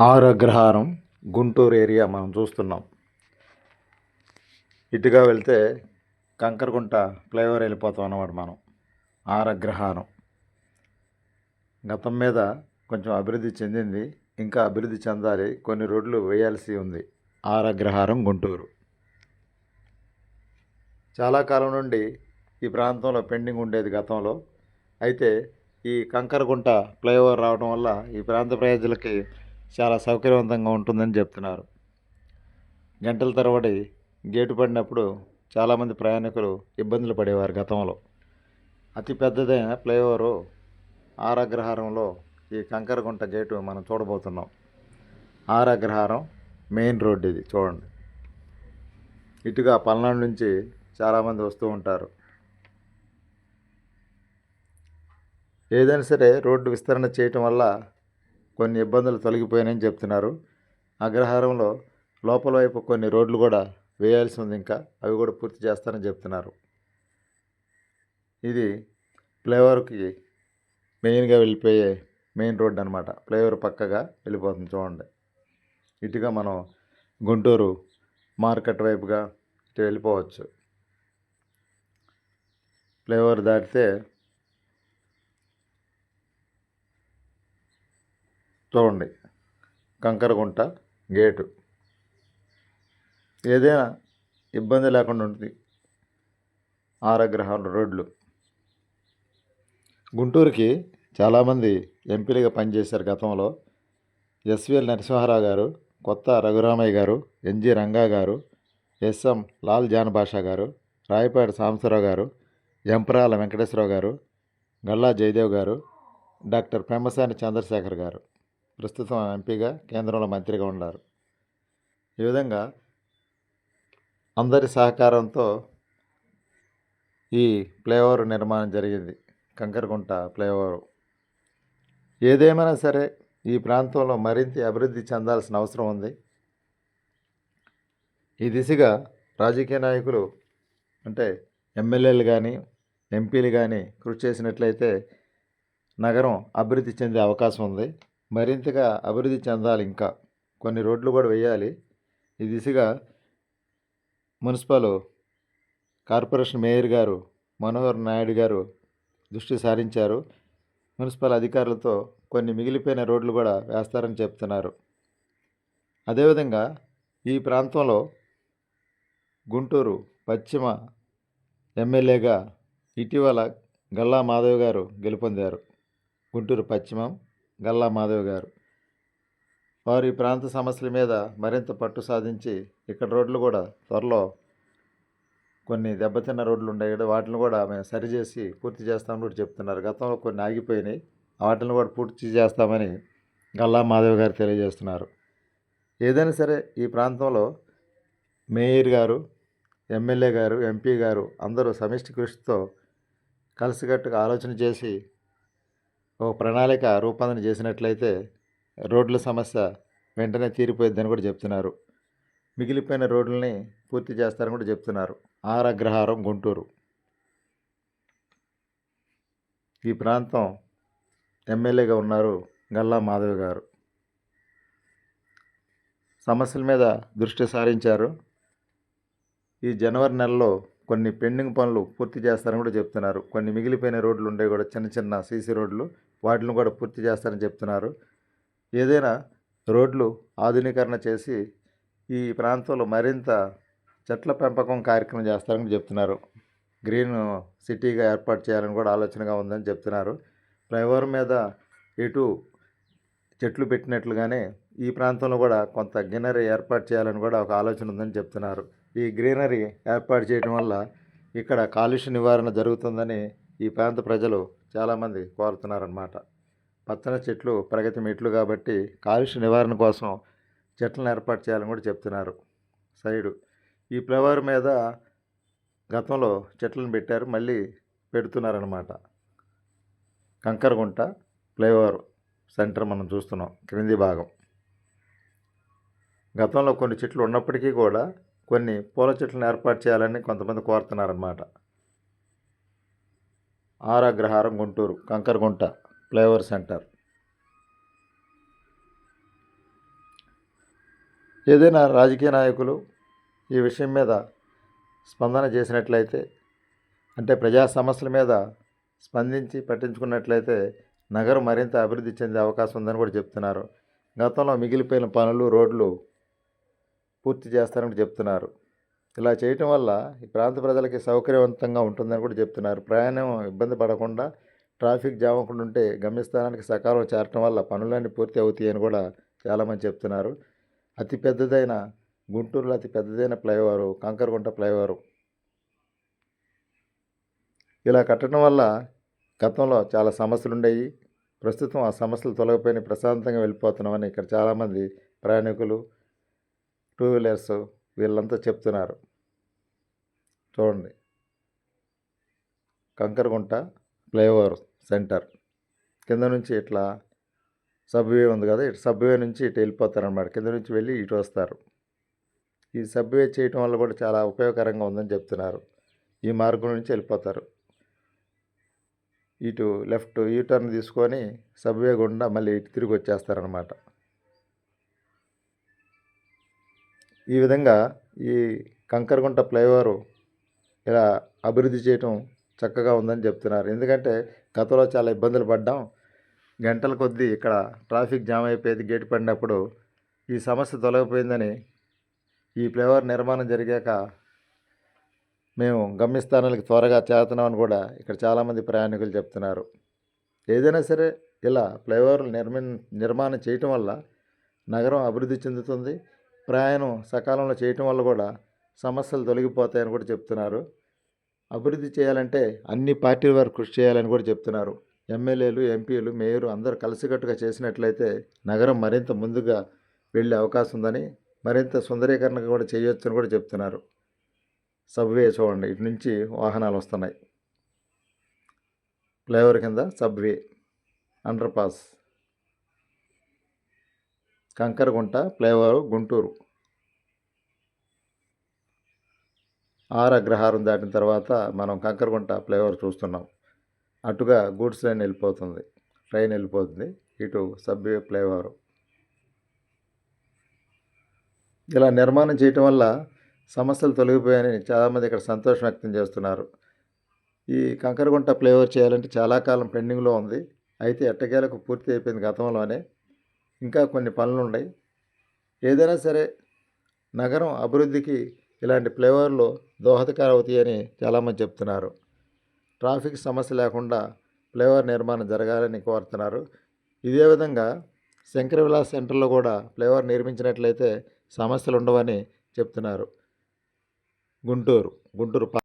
ఆరు అగ్రహారం గుంటూరు ఏరియా మనం చూస్తున్నాం. ఇటుగా వెళ్తే కంకరగుంట ఫ్లైఓవర్ వెళ్ళిపోతాం అన్నమాట మనం. ఆరు అగ్రహారం గతం మీద కొంచెం అభివృద్ధి చెందింది. ఇంకా అభివృద్ధి చెందాలి. కొన్ని రోడ్లు వేయాల్సి ఉంది. ఆరగ్రహారం అగ్రహారం గుంటూరు. చాలా కాలం నుండి ఈ ప్రాంతంలో పెండింగ్ ఉండేది గతంలో. అయితే ఈ కంకరగుంట ఫ్లైఓవర్ రావడం వల్ల ఈ ప్రాంత ప్రజలకి చాలా సౌకర్యవంతంగా ఉంటుందని చెప్తున్నారు. గంటల తరబడి గేటు పడినప్పుడు చాలామంది ప్రయాణికులు ఇబ్బందులు పడేవారు గతంలో. అతి పెద్దదైన ఫ్లైఓవరు ఆరాగ్రహారంలో ఈ కంకరగుంట గేటు మనం చూడబోతున్నాం. ఆర్ అగ్రహారం మెయిన్ రోడ్ ఇది చూడండి. ఇటుగా పల్నాడు నుంచి చాలామంది వస్తూ ఉంటారు. ఏదైనా సరే రోడ్డు విస్తరణ చేయటం వల్ల కొన్ని ఇబ్బందులు తొలగిపోయాయని చెప్తున్నారు. అగ్రహారంలో లోపల వైపు కొన్ని రోడ్లు కూడా వేయాల్సి ఉంది ఇంకా. అవి కూడా పూర్తి చేస్తారని చెప్తున్నారు. ఇది ఫ్లైఓవర్కి మెయిన్గా వెళ్ళిపోయే మెయిన్ రోడ్ అనమాట ఫ్లైఓవర్ పక్కగా వెళ్ళిపోతుంది చూడండి. ఇటుగా మనం గుంటూరు మార్కెట్ వైపుగా ఇటు వెళ్ళిపోవచ్చు. ఫ్లైఓవర్ దాటితే చూడండి. కంకరగుంట గేటు. ఏదైనా ఇబ్బంది లేకుండా ఉంటుంది. ఆరగ్రహాల రోడ్లు. గుంటూరుకి చాలామంది ఎంపీలుగా పనిచేశారు గతంలో. ఎస్విఎల్ నరసింహారావు గారు కొత్త రఘురామయ్య గారు ఎన్జి రంగా గారు ఎస్ఎం లాల్ జాన్ గారు రాయపాటి సాంబశివరావు గారు ఎంపరాల వెంకటేశ్వరరావు గారు గల్లా జయదేవ్ గారు డాక్టర్ పెమ్మసాని చంద్రశేఖర్ గారు. ప్రస్తుతం ఎంపీగా కేంద్రంలో మంత్రిగా ఉన్నారు. ఈ విధంగా అందరి సహకారంతో ఈ ఫ్లైఓవర్ నిర్మాణం జరిగింది. కంకరగుంట ఫ్లైఓవర్. ఏదేమైనా సరే ఈ ప్రాంతంలో మరింత అభివృద్ధి చెందాల్సిన అవసరం ఉంది. ఈ దిశగా రాజకీయ నాయకులు అంటే ఎమ్మెల్యేలు కానీ ఎంపీలు కానీ కృషి చేసినట్లయితే నగరం అభివృద్ధి చెందే అవకాశం ఉంది. మరింతగా అభివృద్ధి చెందాలి ఇంకా. కొన్ని రోడ్లు కూడా వేయాలి. ఈ దిశగా మున్సిపల్ కార్పొరేషన్ మేయర్ గారు మనోహర్ నాయుడు గారు దృష్టి సారించారు. మున్సిపల్ అధికారులతో కొన్ని మిగిలిపోయిన రోడ్లు కూడా వేస్తారని చెప్తున్నారు. అదేవిధంగా ఈ ప్రాంతంలో గుంటూరు పశ్చిమ ఎమ్మెల్యేగా ఇటీవల గల్లా మాధవ్ గారు గెలుపొందారు. గుంటూరు పశ్చిమం గల్లా మాధవ్ గారు. వారు ఈ ప్రాంత సమస్యల మీద మరింత పట్టు సాధించి ఇక్కడ రోడ్లు కూడా త్వరలో కొన్ని దెబ్బతిన్న రోడ్లు ఉన్నాయి కదా వాటిని కూడా మేము సరిచేసి పూర్తి చేస్తామని కూడా చెప్తున్నారు. గతంలో కొన్ని ఆగిపోయినాయి వాటిని కూడా పూర్తి చేస్తామని గల్లా మాధవ్ గారు తెలియజేస్తున్నారు. ఏదైనా సరే ఈ ప్రాంతంలో మేయర్ గారు ఎమ్మెల్యే గారు ఎంపీ గారు అందరూ సమిష్టి కృషితో కలిసికట్టుగా ఆలోచన చేసి ఒక ప్రణాళిక రూపొందన చేసినట్లయితే రోడ్ల సమస్య వెంటనే తీరిపోయిద్దని కూడా చెప్తున్నారు. మిగిలిపోయిన రోడ్లని పూర్తి చేస్తారని కూడా చెప్తున్నారు. ఆరగ్రహారం గుంటూరు. ఈ ప్రాంతం ఎమ్మెల్యేగా ఉన్నారు గల్లా మాధవ్ గారు. సమస్యల మీద దృష్టి సారించారు. ఈ జనవరి నెలలో కొన్ని పెండింగ్ పనులు పూర్తి చేస్తారని కూడా చెప్తున్నారు. కొన్ని మిగిలిపోయిన రోడ్లు ఉండే కూడా చిన్న చిన్న సీసీ రోడ్లు వాటిని కూడా పూర్తి చేస్తారని చెప్తున్నారు. ఏదైనా రోడ్లు ఆధునీకరణ చేసి ఈ ప్రాంతంలో మరింత చెట్ల పెంపకం కార్యక్రమం చేస్తారని చెప్తున్నారు. గ్రీన్ సిటీగా ఏర్పాటు చేయాలని కూడా ఆలోచనగా ఉందని చెప్తున్నారు. ఫ్లైఓవర్ మీద ఇటు చెట్లు పెట్టినట్లుగానే ఈ ప్రాంతంలో కూడా కొంత గ్రీనరీ ఏర్పాటు చేయాలని కూడా ఒక ఆలోచన ఉందని చెప్తున్నారు. ఈ గ్రీనరీ ఏర్పాటు చేయడం వల్ల ఇక్కడ కాలుష్య నివారణ జరుగుతుందని ఈ ప్రాంత ప్రజలు చాలామంది కోరుతున్నారన్నమాట. పచ్చని చెట్లు ప్రగతి మెట్లు కాబట్టి కాలుష్య నివారణ కోసం చెట్లను ఏర్పాటు చేయాలని కూడా చెప్తున్నారు. సైడు ఈ ఫ్లవర్ మీద గతంలో చెట్లను పెట్టారు మళ్ళీ పెడుతున్నారనమాట కంకరగుంట ఫ్లైఓవర్ సెంటర్ మనం చూస్తున్నాం క్రింది భాగం. గతంలో కొన్ని చెట్లు ఉన్నప్పటికీ కూడా కొన్ని పూల చెట్లను ఏర్పాటు చేయాలని కొంతమంది కోరుతున్నారన్నమాట. Aragraharam Guntur Kankaragunta flyover center. ఏదైనా రాజకీయ నాయకులు ఈ విషయం మీద స్పందన చేసినట్లయితే అంటే ప్రజా సమస్యల మీద స్పందించి పట్టించుకున్నట్లయితే నగరం మరింత అభివృద్ధి చెందే అవకాశం ఉందని కూడా చెప్తున్నారు. గతంలో మిగిలిపోయిన పనులు రోడ్లు పూర్తి చేస్తారని చెప్తున్నారు. ఇలా చేయటం వల్ల ఈ ప్రాంత ప్రజలకి సౌకర్యవంతంగా ఉంటుందని కూడా చెప్తున్నారు. ప్రయాణం ఇబ్బంది పడకుండా ట్రాఫిక్ జామ్ అవ్వకుండా ఉంటే గమ్యస్థానానికి సకాలం చేరటం వల్ల పనులన్నీ పూర్తి అవుతాయి అని కూడా చాలామంది చెప్తున్నారు. అతి పెద్దదైన గుంటూరులో అతి పెద్దదైన ఫ్లైఓవర్ కంకరగుంట ఫ్లైఓవరు ఇలా కట్టడం వల్ల గతంలో చాలా సమస్యలు ఉండేవి. ప్రస్తుతం ఆ సమస్యలు తొలగిపోయిన ప్రశాంతంగా వెళ్ళిపోతున్నామని ఇక్కడ చాలామంది ప్రయాణికులు టూ వీలర్స్ వీళ్ళంతా చెప్తున్నారు. చూడండి. Kankaragunta flyover center. కింద నుంచి ఇట్లా సబ్వే ఉంది కదా ఇటు సబ్వే నుంచి ఇటు వెళ్ళిపోతారనమాట కింద నుంచి వెళ్ళి ఇటు వస్తారు. ఈ సబ్వే చేయటం వల్ల కూడా చాలా ఉపయోగకరంగా ఉందని చెప్తున్నారు. ఈ మార్గం నుంచి వెళ్ళిపోతారు. ఇటు లెఫ్ట్ యూ టర్న్ తీసుకొని సబ్వే గుండా మళ్ళీ ఇటు తిరిగి వచ్చేస్తారనమాట ఈ విధంగా ఈ కంకరగుంట ఫ్లైఓవరు ఇలా అభివృద్ధి చేయటం చక్కగా ఉందని చెప్తున్నారు. ఎందుకంటే గతంలో చాలా ఇబ్బందులు పడ్డాం. గంటల కొద్దీ ఇక్కడ ట్రాఫిక్ జామ్ అయిపోయేది గేటు పడినప్పుడు ఈ సమస్య తొలగిపోయిందని ఈ ఫ్లైఓవర్ నిర్మాణం జరిగాక మేము గమ్యస్థానాలకు త్వరగా చేరుతున్నామని కూడా ఇక్కడ చాలామంది ప్రయాణికులు చెప్తున్నారు. ఏదైనా సరే ఇలా ఫ్లైఓవర్లు నిర్మి నిర్మాణం చేయటం వల్ల నగరం అభివృద్ధి చెందుతుంది. ప్రయాణం సకాలంలో చేయటం వల్ల కూడా సమస్యలు తొలగిపోతాయని కూడా చెప్తున్నారు. అభివృద్ధి చేయాలంటే అన్ని పార్టీల వారు కృషి చేయాలని కూడా చెప్తున్నారు. ఎమ్మెల్యేలు ఎంపీలు మేయరు అందరూ కలిసికట్టుగా చేసినట్లయితే నగరం మరింత ముందుగా వెళ్ళే అవకాశం ఉందని మరింత సుందరీకరణ కూడా చేయొచ్చని కూడా చెప్తున్నారు. సబ్వే చూడండి ఇటు నుంచి వాహనాలు వస్తున్నాయి. ఫ్లైఓవర్ కింద subway under pass. Kankaragunta flyover Guntur. R Agraharam దాటిన తర్వాత మనం కంకరగుంట ఫ్లైఓవర్ చూస్తున్నాం. అటుగా గూడ్స్ ట్రైన్ వెళ్ళిపోతుంది. ట్రైన్ వెళ్ళిపోతుంది. ఇటు సబ్వే ఫ్లైఓవర్. ఇలా నిర్మాణం చేయటం వల్ల సమస్యలు తొలగిపోయాయని చాలామంది ఇక్కడ సంతోషం వ్యక్తం చేస్తున్నారు. ఈ కంకరగుంట ఫ్లైఓవర్ చేయాలంటే చాలా కాలం పెండింగ్లో ఉంది. అయితే ఎట్టకేలకు పూర్తి అయిపోయింది గతంలోనే. ఇంకా కొన్ని పనులు ఉన్నాయి ఏదైనా సరే నగరం అభివృద్ధికి ఇలాంటి ఫ్లైఓవర్లు దోహదకారు అవుతాయని చాలామంది చెప్తున్నారు. ట్రాఫిక్ సమస్య లేకుండా ఫ్లైఓవర్ నిర్మాణం జరగాలని కోరుతున్నారు. ఇదే విధంగా శంకర విలాస్ సెంటర్లో కూడా ఫ్లైఓవర్ నిర్మించినట్లయితే సమస్యలు ఉండవని చెప్తున్నారు. గుంటూరు గుంటూరు